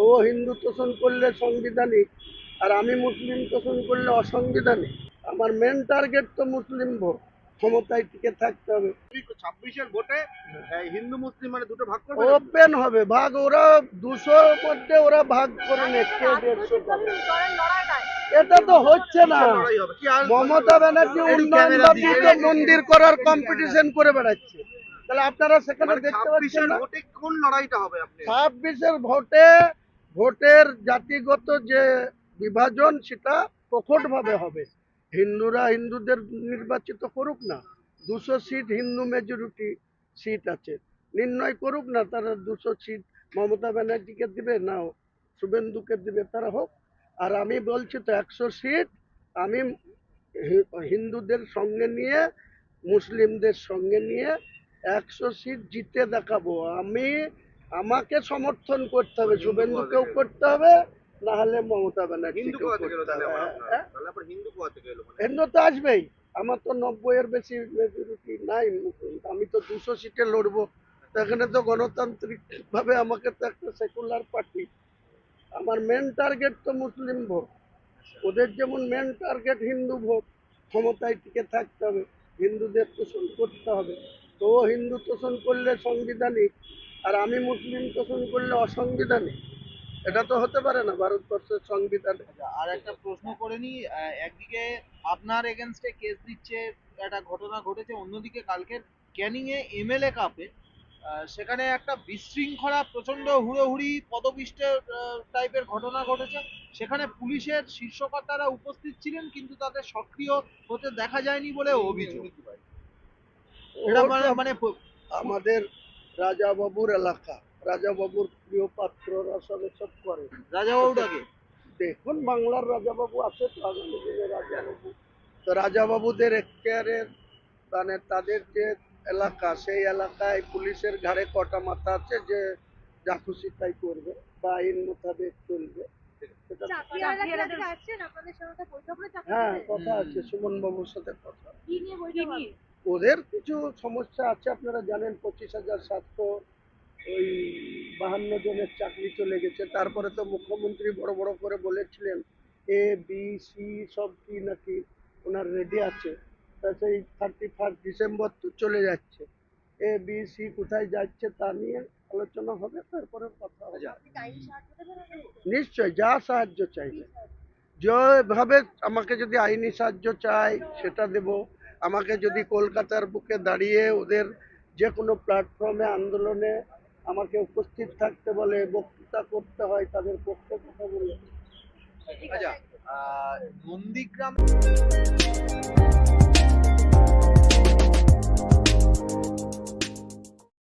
তো ও হিন্দু তোষণ করলে সংবিধানিক আর আমি মুসলিম তোষণ করলে অসংবিধানিক। আমার মেন টার্গেট তো মুসলিম ভোট। ক্ষমতায় টিকে থাকতে হবে। ছাব্বিশের ভোটে হিন্দু মুসলিম মানে দুটো ভাগ করবে ওপেন হবে। ভাগ ওরা দুশোর মধ্যে ওরা ভাগ করে নিচ্ছে দেড়শো এটা তো হচ্ছে না। মমতা ব্যানার্জি উন্নয়ন তো মন্দির করার কম্পিটিশন করে বেড়াচ্ছে। তাহলে আপনারা সেখানে মানে দেখতে পাচ্ছেন ছাব্বিশের না। ভোটে কোন লড়াইটা হবে আপনি? ছাব্বিশের ভোটে ভোটের জাতিগত যে বিভাজন, সেটা প্রকটভাবে হবে। হিন্দুরা হিন্দুদের নির্বাচিত করুক না। দুশো সিট হিন্দু মেজরিটি সিট আছে। নির্ণয় করুক না, তারা দুশো সিট মমতা ব্যানার্জিকে দিবে না, শুভেন্দুকে দিবে, তারা হোক। আর আমি বলছি তো, একশো সিট আমি হিন্দুদের সঙ্গে নিয়ে, মুসলিমদের সঙ্গে নিয়ে একশো সিট জিতে দেখাবো। আমি আমাকে সমর্থন করতে হবে শুভেন্দুকেও করতে হবে না হলে মমতা। আপনার? হ্যাঁ? হিন্দু এলো মানে? হিন্দু তো আসবেই। আমার তো নব্বই এর বেশি মেজরিটি নাই। আমি তো দুশো সিটে লড়বো। এখানে তো গণতান্ত্রিক ভাবে আমাকে তো একটা সেকুলার পার্টি আমার মেন টার্গেট তো মুসলিম ভোট। ওদের যেমন মেন টার্গেট হিন্দু ভোট ক্ষমতায় টিকে থাকতে হবে। হিন্দুদের তোষণ করতে হবে। তো হিন্দু তোষণ করলে সাংবিধানিক আর আমি মুসলিম তোষণ করলে অসাংবিধানিক। এটা তো হতে পারে না ভারতবর্ষের সংবিধানে। আচ্ছা, আর একটা প্রশ্ন করে নি একদিকে আপনার এগেনস্টে কেস দিচ্ছে একটা ঘটনা ঘটেছে অন্যদিকে কালকের ক্যানিং এ এমএলএ কাপে সেখানে একটা বিশৃঙ্খলা প্রচণ্ড হুড়োহুড়ি পদপিষ্টের টাইপের ঘটনা ঘটেছে। সেখানে পুলিশের শীর্ষকর্তারা উপস্থিত ছিলেন কিন্তু তাদের সক্রিয় হতে দেখা যায়নি বলে অভিযোগ। এটা মানে মানে আমাদের রাজাবাবুর এলাকা। রাজাবাবুর প্রিয় পাত্ররা সব এসব করে। রাজাবাবুটাকে? দেখুন বাংলার রাজাবাবু আছে তো আগামী দিনে রাজাবাবু। তো রাজাবাবুদের এখতিয়ারের মানে তাদের যে এলাকা সেই এলাকায় পুলিশের ঘাড়ে কটা মাথা আছে যে যা খুশি তাই করবে বা আইন মোতাবেক চলবে। করে হ্যাঁ কথা আছে সুমন বাবুর সাথে কথা? ওদের কিছু সমস্যা আছে, আপনারা জানেন পঁচিশ হাজার সাতশো ওই বাহান্ন জনের চাকরি চলে গেছে। তারপরে তো মুখ্যমন্ত্রী বড় বড় করে বলেছিলেন, এ, বি, সি সব কি নাকি ওনার রেডি আছে। তা সেই থার্টি ফার্স্ট ডিসেম্বর তো চলে যাচ্ছে। এ, বি, সি কোথায় যাচ্ছে তা নিয়ে আলোচনা হবে, তারপরে কথা হবে? নিশ্চয়, যা সাহায্য চাইবে। যেভাবে আমাকে যদি আইনি সাহায্য চাই সেটা দেব। আমাকে যদি কলকাতার বুকে দাঁড়িয়ে ওদের যে কোনো প্ল্যাটফর্মে আন্দোলনে আমাকে উপস্থিত থাকতে বলে, বক্তৃতা করতে হয়, তাদের পক্ষে কথা বলে। আচ্ছা নন্দীগ্রাম